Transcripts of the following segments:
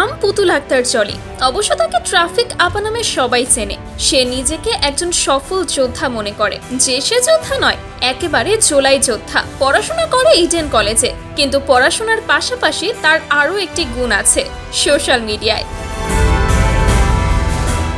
নাম পুতুল আক্তার চলি। অবশ্য তাকে ট্রাফিক আপা নামে সবাই চেনে। সে নিজেকে একজন সফল যোদ্ধা মনে করে। যে সে যোদ্ধা নয়, একেবারে জোলাই যোদ্ধা। পড়াশোনা করে ইডেন কলেজে, কিন্তু পড়াশোনার পাশাপাশি তার আরও একটি গুণ আছে, সোশ্যাল মিডিয়ায়।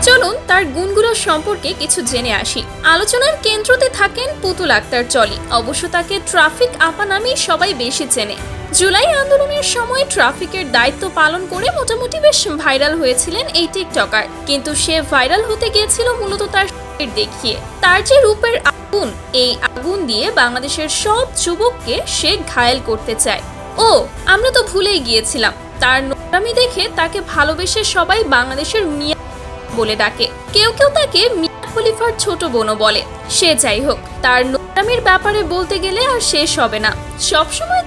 চলুন তার গুণগুলো সম্পর্কে কিছু জেনে আসি। আলোচনার কেন্দ্রতে থাকেন পুতুল আক্তার চলি। অবশ্য তাকে ট্রাফিক আপা নামেই সবাই বেশি চেনে। জুলাই আন্দোলনের সময় ট্রাফিকের দায়িত্ব পালন করে মোটামুটি বেশ ভাইরাল হয়েছিলেন এই টিকটকার। কিন্তু সে ভাইরাল হতে গিয়েছিল মূলত তার দেখিয়ে। তার যে রূপের আগুন, এই আগুন দিয়ে বাংলাদেশের সব যুবককে সে ঘায়েল করতে চায়। ও, আমরা তো ভুলেই গিয়েছিলাম। তার নোংরামি দেখে তাকে ভালোবেসে সবাই বাংলাদেশের মিয়া বলে ডাকে। কেউ কেউ তাকে মিয়া খলিফার ছোট বোনও বলে। সে যাই হোক, তার নোংরামির ব্যাপারে বলতে গেলে আর শেষ হবে না। সবসময়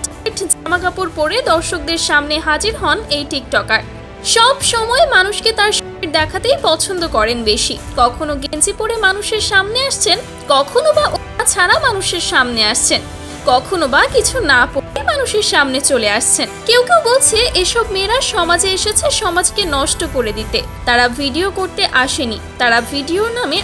জামা কাপড় পরে দর্শকদের সামনে হাজির হন এই টিকটকার। সব সময় মানুষকে তার শরীর দেখাতেই পছন্দ করেন বেশি। কখনো গেঞ্জি পরে মানুষের সামনে আসছেন, কখনো বা ছাড়া মানুষের সামনে আসছেন। কখনো বা কিছু না পড়ে মানুষের সামনে চলে আসছেন। কেউ কেউ বলছে, এসব মেয়েরা সমাজে এসেছে সমাজকে নষ্ট করে দিতে। তারা ভিডিও করতে আসেনি। তারা ভিডিওর নামে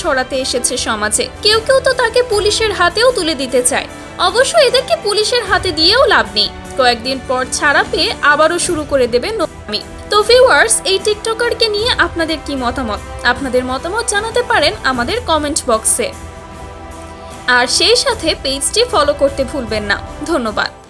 ছড়াতে এসেছে সমাজে। কেউ কেউ তো তাকে পুলিশের হাতেও তুলে দিতে চায়। অবশ্য এদেরকে পুলিশের হাতে দিয়েও লাভ নেই। কয়েকদিন পর ছাড়া পেয়ে আবারও শুরু করে দেবে নোংরামি। তো ভিউয়ার্স এই টিকটকারকে নিয়ে আপনাদের কি মতামত? আপনাদের মতামত জানাতে পারেন আমাদের কমেন্ট বক্সে আর সেই সাথে পেজটি ফলো করতে ভুলবেন না। ধন্যবাদ।